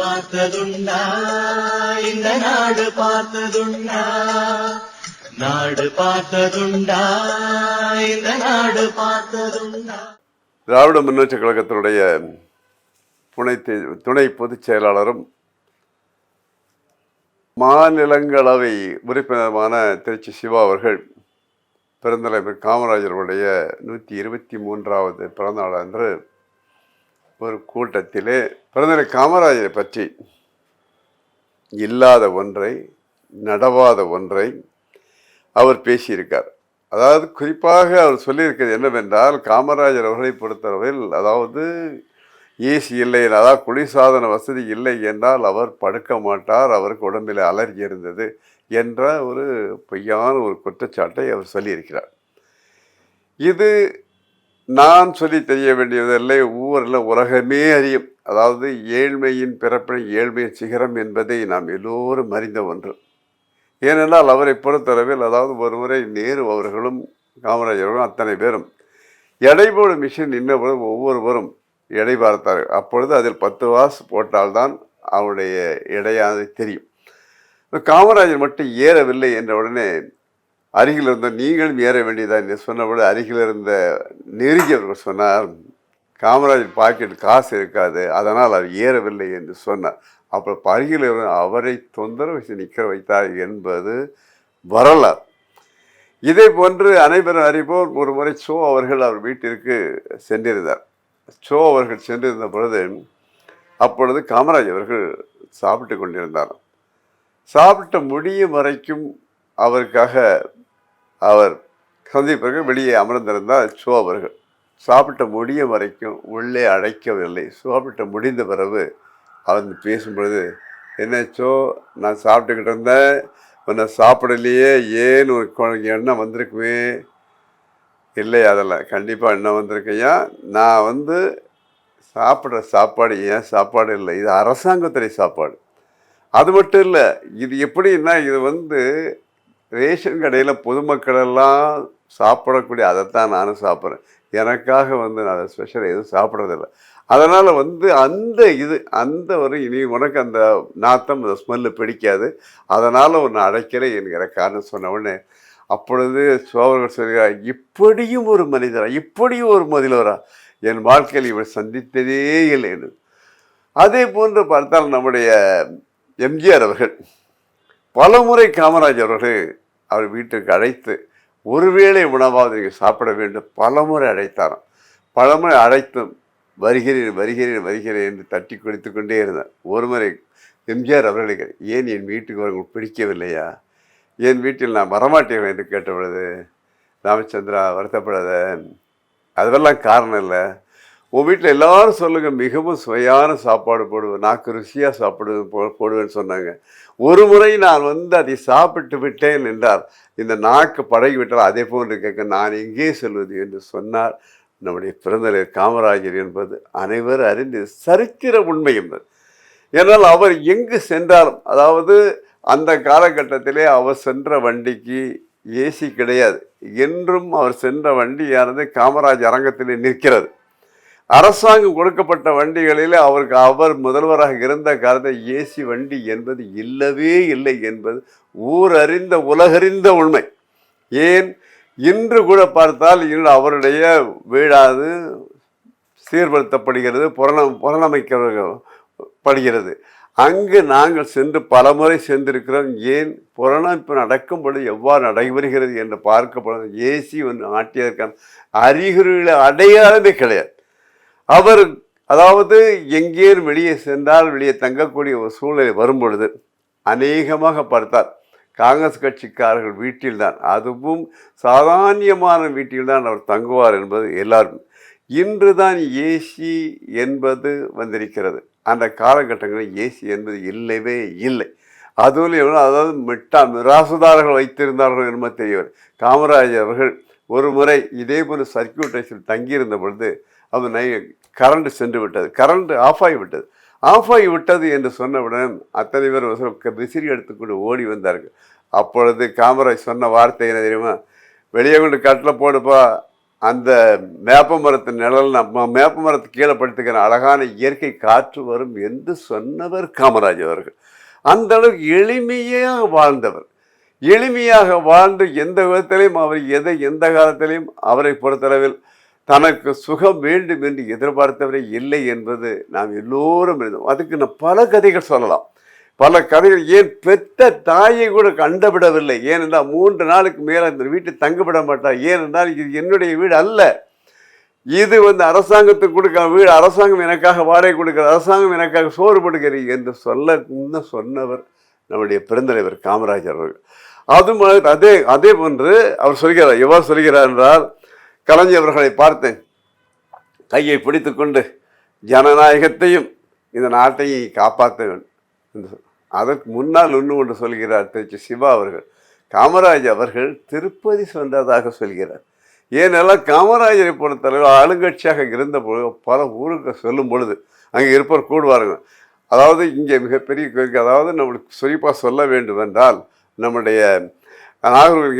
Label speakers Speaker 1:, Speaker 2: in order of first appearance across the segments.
Speaker 1: பார்த்ததுண்டா. இந்த நாடு பார்த்ததுண்டா. நாடு பார்த்ததுண்டா. இந்த நாடு பார்த்ததுண்டா.
Speaker 2: திராவிட முன்னேற்ற கழகத்தினுடைய துணை துணை பொதுச் செயலாளரும் மாநிலங்களவை உறுப்பினருமான திருச்சி சிவா அவர்கள் பிறந்தலைவர் காமராஜருடைய நூற்றி இருபத்தி மூன்றாவது பிறந்தநாள் அன்று ஒரு கூட்டத்திலே பிறந்தலை காமராஜரை பற்றி இல்லாத ஒன்றை நடவாத ஒன்றை அவர் பேசியிருக்கார். அதாவது குறிப்பாக அவர் சொல்லியிருக்கிறது என்னவென்றால் காமராஜர் அவர்களை பொறுத்தளவில் அதாவது ஏசி இல்லை அதாவது குளிர்சாதன வசதி இல்லை என்றால் அவர் படுக்க மாட்டார் அவருக்கு உடம்பில் அலர்ஜி இருந்தது என்ற ஒரு பொய்யான ஒரு குற்றச்சாட்டை அவர் சொல்லியிருக்கிறார். இது நான் சொல்லி தெரிய வேண்டியதில்லை ஊரில் உலகமே அறியும். அதாவது ஏழ்மையின் பிறப்பினை ஏழ்மையின் சிகரம் என்பதை நாம் எல்லோரும் அறிந்த ஒன்று. ஏனென்றால் அவரை பொறுத்தளவில் அதாவது ஒருமுறை நேரு அவர்களும் காமராஜர்களும் அத்தனை பேரும் எடைபோடு மிஷின் நின்றபோது ஒவ்வொருவரும் எடை பார்த்தார்கள். அப்பொழுது அதில் பத்து வாசு போட்டால்தான் அவருடைய எடையானது தெரியும். காமராஜர் மட்டும் ஏறவில்லை என்ற உடனே அருகில் இருந்த நீங்களும் ஏற வேண்டியதான் சொன்னபோது அருகில் இருந்த நெருங்கியவர்கள் சொன்னார் காமராஜர் பாக்கெட் காசு இருக்காது அதனால் அவர் ஏறவில்லை என்று சொன்னார். அப்புறம் பருகில் அவரை தொந்தரவு செய்து நிற்க வைத்தார் என்பது வரலாறு. இதே போன்று அனைவரும் அறிவோர் ஒரு முறை சோ அவர்கள் அவர் வீட்டிற்கு சென்றிருந்தார். சோ அவர்கள் சென்றிருந்த பொழுது அப்பொழுது காமராஜ் அவர்கள் சாப்பிட்டு கொண்டிருந்தார். சாப்பிட்ட முடியும் வரைக்கும் அவருக்காக அவர் சந்திப்பிற்கு வெளியே அமர்ந்திருந்தார் சோ அவர்கள். சாப்பிட்ட முடியும் வரைக்கும் உள்ளே அழைக்கவில்லை சாப்பிட்ட முடிந்த பிறகு அவர் பேசும்பொழுது என்னச்சோ நான் சாப்பிட்டுக்கிட்டு இருந்தேன். உன்னை சாப்பிடலையே. ஏன் ஒரு குழந்தைங்க எண்ணம் வந்திருக்குமே? இல்லை அதெல்லாம் கண்டிப்பாக எண்ணம் வந்திருக்கையா நான் வந்து சாப்பிட்ற சாப்பாடு ஏன் சாப்பாடு இல்லை? இது அரசாங்கத்துறை சாப்பாடு. அது மட்டும் இல்லை இது எப்படின்னா இது வந்து ரேஷன் கடையில் பொதுமக்களெல்லாம் சாப்பிடக்கூடிய அதைத்தான் நானும் சாப்பிட்றேன். எனக்காக வந்து நான் அதை ஸ்பெஷல் எதுவும் சாப்பிட்றதில்ல. அதனால் வந்து அந்த இது அந்த ஒரு இனி உனக்கு அந்த நாத்தம் அந்த ஸ்மெல்லு பிடிக்காது. அதனால் ஒன்று அடைக்கிறேன் என்கிற காரணம் சொன்ன உடனே அப்பொழுது சோழர்கள் சொல்கிறார் இப்படியும் ஒரு மனிதரா? இப்படியும் ஒரு முதல்வரா? என் வாழ்க்கையில் இவர் சந்தித்ததே இல்லை என்று. அதே போன்று பார்த்தால் நம்முடைய எம்ஜிஆர் அவர்கள் பலமுறை காமராஜர் அவர்கள் அவர் வீட்டுக்கு அழைத்து ஒருவேளை உணவாவது நீங்கள் சாப்பிட வேண்டும். பலமுறை அழைத்தாராம். பலமுறை அழைத்தும் வருகிறேன் வருகிறேன் வருகிறேன் என்று தட்டி கொடுத்து கொண்டே இருந்தார் ஒருமுறை எம்ஜிஆர் அவர்களுக்கு ஏன் என் வீட்டுக்கு வர உங்களுக்கு பிடிக்கவில்லையா? என் வீட்டில் நான் வரமாட்டேன் என்று கேட்ட பொழுது ராமச்சந்திரா வருத்தப்படாத. அதுவெல்லாம் காரணம் இல்லை. உன் வீட்டில் எல்லாரும் சொல்லுங்கள் மிகவும் சுவையான சாப்பாடு போடுவேன் நாக்கு ருசியாக சாப்பிடுவேன் போ போடுவேன்னு சொன்னாங்க. ஒரு முறை நான் வந்து அதை சாப்பிட்டு விட்டேன் என்றார் இந்த நாக்கு பழகி விட்டால் அதே போன்று கேட்க நான் எங்கே செல்வது என்று சொன்னார். நம்முடைய பிறந்தநிலை காமராஜர் என்பது அனைவரும் அறிந்து சரித்திர உண்மை என்பது. ஏனால் அவர் எங்கு சென்றாலும் அதாவது அந்த காலகட்டத்திலே அவர் சென்ற வண்டிக்கு ஏசி கிடையாது. என்றும் அவர் சென்ற வண்டியானது காமராஜ் அரங்கத்திலே நிற்கிறது. அரசாங்கம் கொடுக்கப்பட்ட வண்டிகளில் அவருக்கு அவர் முதல்வராக இருந்த காலத்தில் ஏசி வண்டி என்பது இல்லவே இல்லை என்பது ஊரறிந்த உலகறிந்த உண்மை. ஏன்? இன்று கூட பார்த்தால் இன்று அவருடைய வீடாது சீர்படுத்தப்படுகிறது புரணம் புறணமைக்கப்படுகிறது அங்கு நாங்கள் சென்று பலமுறை சென்றிருக்கிறோம். ஏன்? புறணமைப்பு நடக்கும் பொழுது எவ்வாறு நடைபெறுகிறது என்று பார்க்கப்படும் ஏசி ஒன்று ஆட்டியதற்கான அறிகுறிகளை அடையாளமே கிடையாது. அவர் அதாவது எங்கேயும் வெளியே சென்றால் வெளியே தங்கக்கூடிய ஒரு சூழ்நிலை வரும் பொழுது அநேகமாக பார்த்தார். காங்கிரஸ் கட்சிக்காரர்கள் வீட்டில்தான். அதுவும் சாதாரணமான வீட்டில்தான் அவர் தங்குவார் என்பது எல்லாரும் இன்று தான் ஏசி என்பது வந்திருக்கிறது. அந்த காலகட்டங்களில் ஏசி என்பது இல்லவே இல்லை. அதுவும் எவ்வளோ அதாவது மிட்டா மிராசுதாரர்கள் வைத்திருந்தார்கள் என்பது தெரியவர் காமராஜர் அவர்கள் ஒரு முறை இதே போல சர்க்கியூட் தங்கியிருந்த பொழுது அவர் நை கரண்ட் சென்று விட்டது. கரண்ட் ஆஃப் ஆகிவிட்டது ஆஃப் ஆகி விட்டது என்று சொன்னவுடன் அத்தனை பேர் விசிறி எடுத்துக்கொண்டு ஓடி வந்தார்கள். அப்பொழுது காமராஜ் சொன்ன வார்த்தை என்ன தெரியுமா? வெளியே கொண்டு கட்டில் போடுப்பா. அந்த மேப்ப மரத்து நிழல் நம்ம மேப்ப மரத்து கீழே படுத்துக்கிற அழகான இயற்கை காற்று வரும் என்று சொன்னவர் காமராஜ் அவர்கள். அந்த அளவுக்கு எளிமையாக வாழ்ந்தவர். எளிமையாக வாழ்ந்து எந்த விதத்திலையும் அவர் எதை எந்த காலத்திலையும் அவரை பொறுத்தளவில் தனக்கு சுகம் வேண்டும் என்று எதிர்பார்த்தவரே இல்லை என்பது நாம் எல்லோரும் இருந்தோம் அதுக்கு நான் பல கதைகள் சொல்லலாம். பல கதைகள். ஏன் பெற்ற தாயை கூட கண்டுவிடவில்லை ஏனென்றால் மூன்று நாளுக்கு மேலே அந்த வீட்டில் தங்கப்பட மாட்டார். ஏனென்றால் இது என்னுடைய வீடு அல்ல. இது வந்து அரசாங்கத்துக்கு கொடுக்க வீடு. அரசாங்கம் எனக்காக வாடகை கொடுக்கிறது அரசாங்கம் எனக்காக சோறு கொடுக்கிறது என்று சொல்ல சொன்னவர் நம்முடைய பெருந்தலைவர் காமராஜர் அவர்கள். அது மாதிரி அதே அதே போன்று அவர் சொல்கிறார். எவ்வாறு சொல்கிறார் என்றால் கலைஞர் அவர்களை பார்த்தேன் கையை பிடித்துக்கொண்டு ஜனநாயகத்தையும் இந்த நாட்டையும் காப்பாற்ற வேண்டும். அதற்கு முன்னால் ஒன்று ஒன்று சொல்கிறார் திருச்சி சிவா அவர்கள். காமராஜ் அவர்கள் திருப்பதி சென்றதாக சொல்கிறார். ஏனெல்லாம் காமராஜரை பொறுத்தளவு ஆளுங்கட்சியாக இருந்தபொழுது பல ஊருக்கு சொல்லும் பொழுது அங்கே இருப்பவர் கூடுவாருங்க அதாவது இங்கே மிகப்பெரிய அதாவது நம்மளுக்கு குறிப்பாக சொல்ல வேண்டும் என்றால் நம்முடைய நாகர்கோவில்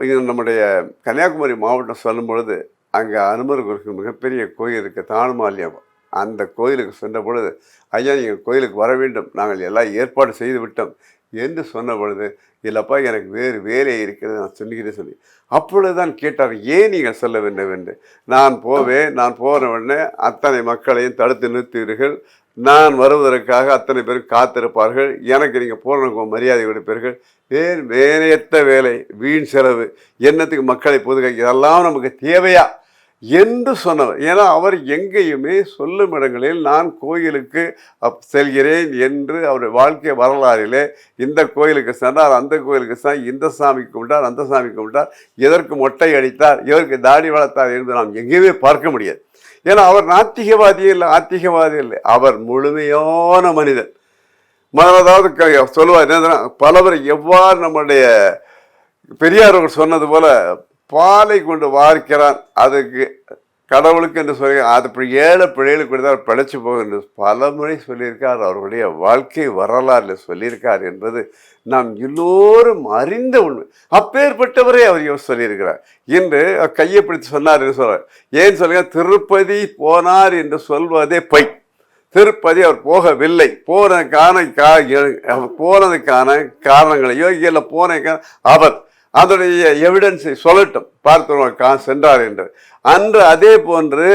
Speaker 2: கீதம் நம்முடைய கன்னியாகுமரி மாவட்டம் சொல்லும் பொழுது அங்கே அனுமருக்கு மிகப்பெரிய கோயில் இருக்குது தானுமாலியம் அந்த கோயிலுக்கு சென்ற பொழுது ஐயா நீங்கள் கோயிலுக்கு வர வேண்டும். நாங்கள் எல்லாம் ஏற்பாடு செய்து விட்டோம் என்று சொன்ன பொழுது இல்லைப்பா எனக்கு வேறு வேலை இருக்கிறது நான் சொல்லுகிறேன் சொல்லி. அப்பொழுது தான் கேட்டார் ஏன் நீங்கள் சொல்ல வேண்டும்? என்று. நான் போவேன் நான் போன உடனே அத்தனை மக்களையும் தடுத்து நிறுத்துவீர்கள். நான் வருவதற்காக அத்தனை பேர் காத்திருப்பார்கள். எனக்கு நீங்கள் பூரண மரியாதை கொடுப்பீர்கள் வேறு வேலையற்ற வேலை வீண் செலவு என்னத்துக்கு மக்களை பொதுக்க இதெல்லாம் நமக்கு தேவையா என்று சொன்னவர். ஏன்னா அவர் எங்கேயுமே சொல்லும் இடங்களில் நான் கோயிலுக்கு அப் செல்கிறேன் என்று அவருடைய வாழ்க்கை வரலாறிலே இந்த கோயிலுக்கு சென்றார் அந்த கோயிலுக்கு சென்றார் இந்த சாமி கும்பிட்டார் அந்த சாமி கும்பிட்டார் எதற்கு மொட்டை அடித்தார் எதற்கு தாடி வளர்த்தார் என்று நாம் எங்கேயுமே பார்க்க முடியாது. ஏன்னா அவர் நாத்திகவாதி இல்லை ஆத்திகவாதி இல்லை. அவர் முழுமையான மனிதன். முதலாவது க- சொல்லுவார் என்னதுன்னா பலவர் எவ்வாறு நம்முடைய பெரியார் சொன்னது போல பாலை கொண்டு வார்க்கிறான். அதுக்கு கடவுளுக்கு என்று சொல்லி அது இப்படி ஏழை பிழைகளுக்கு தான் பிழைச்சி போகும் என்று பல முறை சொல்லியிருக்கார். அவருடைய வாழ்க்கை வரலாறுல சொல்லியிருக்கார் என்பது நாம் எல்லோரும் அறிந்த உண்மை. அப்பேற்பட்டவரே அவர் யோசி சொல்லியிருக்கிறார். என்று கையை பிடித்து சொன்னார் என்று சொல்கிறார் ஏன் சொல்லுங்க? திருப்பதி போனார் என்று சொல்வதே பொய். திருப்பதி அவர் போகவில்லை. போனதுக்கான கா போனதுக்கான காரணங்களையோ இல்லை போனதுக்கான அவர் அதனுடைய எவிடன்ஸை சொல்லட்டும். பார்த்தவர்கள் கா சென்றார் என்று. அன்று அதே போன்று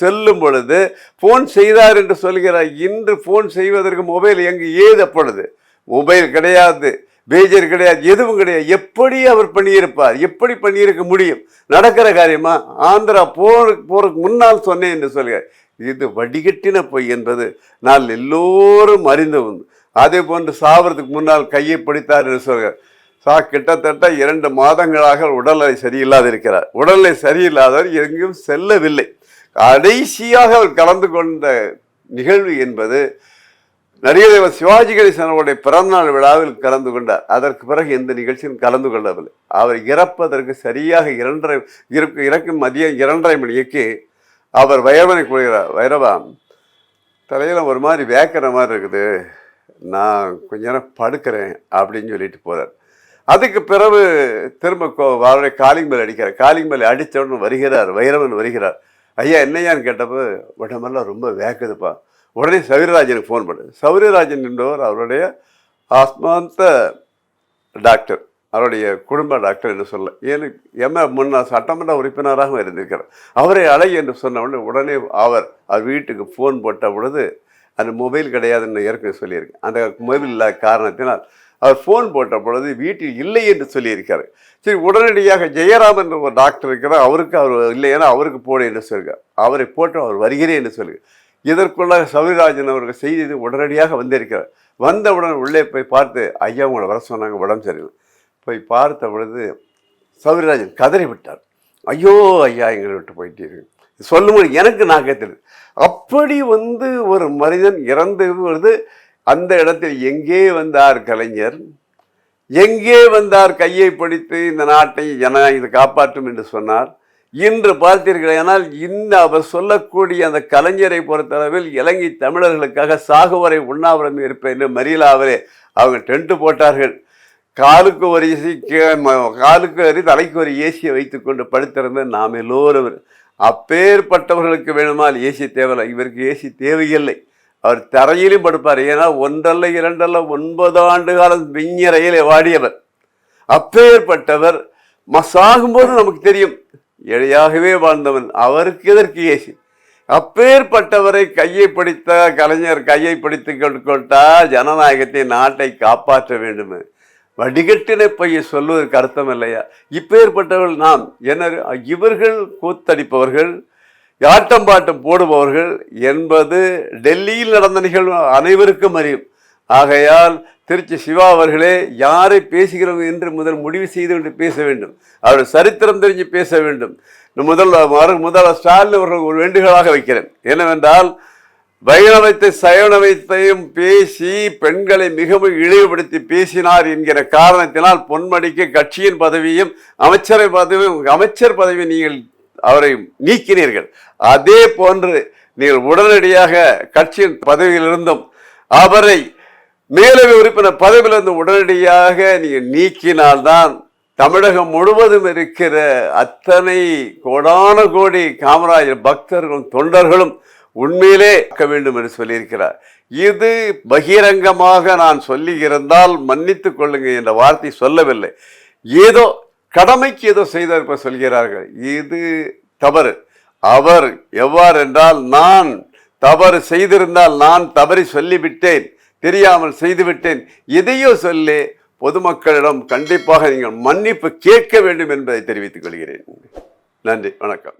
Speaker 2: செல்லும் பொழுது ஃபோன் செய்தார் என்று சொல்கிறார். இன்று ஃபோன் செய்வதற்கு மொபைல் எங்கு ஏது அப்பொழுது மொபைல் கிடையாது பேஜர் கிடையாது எதுவும் கிடையாது. எப்படி அவர் பண்ணியிருப்பார்? எப்படி பண்ணியிருக்க முடியும்? நடக்கிற காரியமா? ஆந்திரா போருக்கு போறதுக்கு முன்னால் சொன்னேன் என்று சொல்கிறார். இது வடிகட்டின பொய் என்பது நான் எல்லோரும் அறிந்து ஒன்று அதே போன்று சாவறதுக்கு முன்னால் கையை பிடித்தார் என்று சொல்கிறார். சா கிட்டத்தட்ட இரண்டு மாதங்களாக உடல்நிலை சரியில்லாது இருக்கிறார் உடல்நிலை சரியில்லாதவர் எங்கேயும் செல்லவில்லை. கடைசியாக அவர் கலந்து கொண்ட நிகழ்வு என்பது நடிகர் சிவாஜி கணேசன் பிறந்தநாள் விழாவில் கலந்து கொண்டார். அதற்கு பிறகு எந்த நிகழ்ச்சியும் கலந்து கொள்ளவில்லை. அவர் இறப்பதற்கு சரியாக இரண்டரை இருக்கு இறக்கும் மதியம் இரண்டரை மணிக்கு அவர் வைரவனை கூறுகிறார் வைரவா தலையில் ஒரு மாதிரி வேக்கிற மாதிரி இருக்குது. நான் கொஞ்ச நேரம் படுக்கிறேன் அப்படின்னு சொல்லிட்டு போகிறார் அதுக்கு பிறகு திரும்ப கோ- அவருடைய காலிங் மேல் அடிக்கிறார். காலிங் மேல் அடித்தவன் வருகிறார் வைரவன் வருகிறார். ஐயா என்னையான்னு கேட்டப்போ உடம்பெல்லாம் ரொம்ப வேக்குதுப்பா. உடனே சௌரியராஜனுக்கு ஃபோன் பண்ணு. சௌரியராஜன் என்பவர் அவருடைய ஆஸ்மாந்த டாக்டர் அவருடைய குடும்ப டாக்டர் என்று சொல்ல. ஏன்னு எம்ம முன்னாள் சட்டமன்ற உறுப்பினராகவும் இருந்திருக்கிறார். அவரை அலை என்று சொன்ன உடனே உடனே அவர் அவர் வீட்டுக்கு ஃபோன் போட்ட பொழுது அந்த மொபைல் கிடையாதுன்னு ஏற்கனவே சொல்லியிருக்கேன் அந்த மொபைல் இல்லாத காரணத்தினால் அவர் ஃபோன் போட்ட பொழுது வீட்டில் இல்லை என்று சொல்லியிருக்காரு. சரி உடனடியாக ஜெயராமன் என்ற ஒரு டாக்டர் இருக்கிறார். அவருக்கு அவர் இல்லை ஏன்னா அவருக்கு போடு என்று சொல்லுங்கள் அவரை போட்டு அவர் வருகிறேன் என்று சொல்லுங்க இதற்குள்ளாக சௌரிராஜன் அவர்கள் செய்தி உடனடியாக வந்திருக்கிறார். வந்தவுடன் உள்ளே போய் பார்த்து ஐயா உங்களை வர சொன்னாங்க உடம்பு சரியில்லை. போய் பார்த்த பொழுது சௌரிராஜன் கதறி விட்டார் ஐயோ ஐயா எங்களை விட்டு போயிட்டீர்கள். சொல்லும்போது எனக்கு நாக்கத்தில் அப்படி வந்து ஒரு மனிதன் இறந்து வருது அந்த இடத்தில் எங்கே வந்தார் கலைஞர்? எங்கே வந்தார் கையை பிடித்து இந்த நாட்டை என இது காப்பாற்றும் என்று சொன்னார்? இன்று பார்த்தீர்கள் ஆனால் இந்த அவர் சொல்லக்கூடிய அந்த கலைஞரை பொறுத்தளவில் இலங்கை தமிழர்களுக்காக சாகுவரை உண்ணாவிரம் இருப்பேன் என்று மரியலாவரே அவங்க டென்ட் போட்டார்கள். காலுக்கு ஒரு ஏசி கே- காலுக்கு ஒரு தலைக்கு ஒரு ஏசியை வைத்துக்கொண்டு படுத்திருந்த நாம் எல்லோரும். அப்பேற்பட்டவர்களுக்கு வேணுமால் ஏசி தேவையில்லை இவருக்கு ஏசி தேவையில்லை. அவர் தரையிலும் படுப்பார். ஏன்னா ஒன்றல்ல இரண்டல்ல ஒன்பது ஆண்டு காலம் விஞ்ஞரையில் வாடியவர். அப்பேற்பட்டவர் மசாகும்போது நமக்கு தெரியும் எழையாகவே வாழ்ந்தவன் அவருக்கு எதற்கு ஏசி அப்பேற்பட்டவரை கையை பிடித்த கலைஞர் கையை பிடித்து கொண்டு கொண்டா ஜனநாயகத்தை நாட்டை காப்பாற்ற வேண்டும். வடிகட்டின பைய சொல்வதற்கு அர்த்தம் இல்லையா? இப்பேற்பட்டவர்கள் நாம் என்ன இவர்கள் கூத்தடிப்பவர்கள் யாட்டம் பாட்டம் போடுபவர்கள் என்பது டெல்லியில் நடந்த நிகழ்வு அனைவருக்கும் அறியும். ஆகையால் திருச்சி சிவா அவர்களே யாரை பேசுகிறோம் என்று முதல் முடிவு செய்து கொண்டு பேச வேண்டும். அவர்கள் சரித்திரம் தெரிஞ்சு பேச வேண்டும். முதல் மறு- முதல்வர் ஸ்டாலின் அவர்கள் ஒரு வேண்டுகோளாக வைக்கிறேன். என்னவென்றால் வைணவத்தை சைவனவத்தையும் பேசி பெண்களை மிகவும் இழிவுபடுத்தி பேசினார் என்கிற காரணத்தினால் பொன்மடிக்கு கட்சியின் பதவியும் அமைச்சரை பதவியும் அமைச்சர் பதவியை நீங்கள் அவரை நீக்கினீர்கள். அதே போன்று நீங்கள் உடனடியாக கட்சியின் பதவியிலிருந்தும் அவரை மேலவை உறுப்பினர் பதவியிலிருந்து உடனடியாக நீங்கள் நீக்கினால்தான் தமிழகம் முழுவதும் இருக்கிற அத்தனை கோடான கோடி காமராஜர் பக்தர்களும் தொண்டர்களும் உண்மையிலே ஆக்க வேண்டும் என்று சொல்லியிருக்கிறார். இது பகிரங்கமாக நான் சொல்லி இருந்தால் மன்னித்துக் கொள்ளுங்க என்ற வார்த்தை சொல்லவில்லை. ஏதோ கடமைக்கு ஏதோ செய்தார் இப்போ சொல்கிறார்கள். இது தவறு. அவர் எவ்வாறு என்றால் நான் தவறு செய்திருந்தால் நான் தவறி சொல்லிவிட்டேன் தெரியாமல் செய்துவிட்டேன். எதையோ சொல்லி பொதுமக்களிடம் கண்டிப்பாக நீங்கள் மன்னிப்பு கேட்க வேண்டும் என்பதை தெரிவித்துக் கொள்கிறேன். நன்றி வணக்கம்.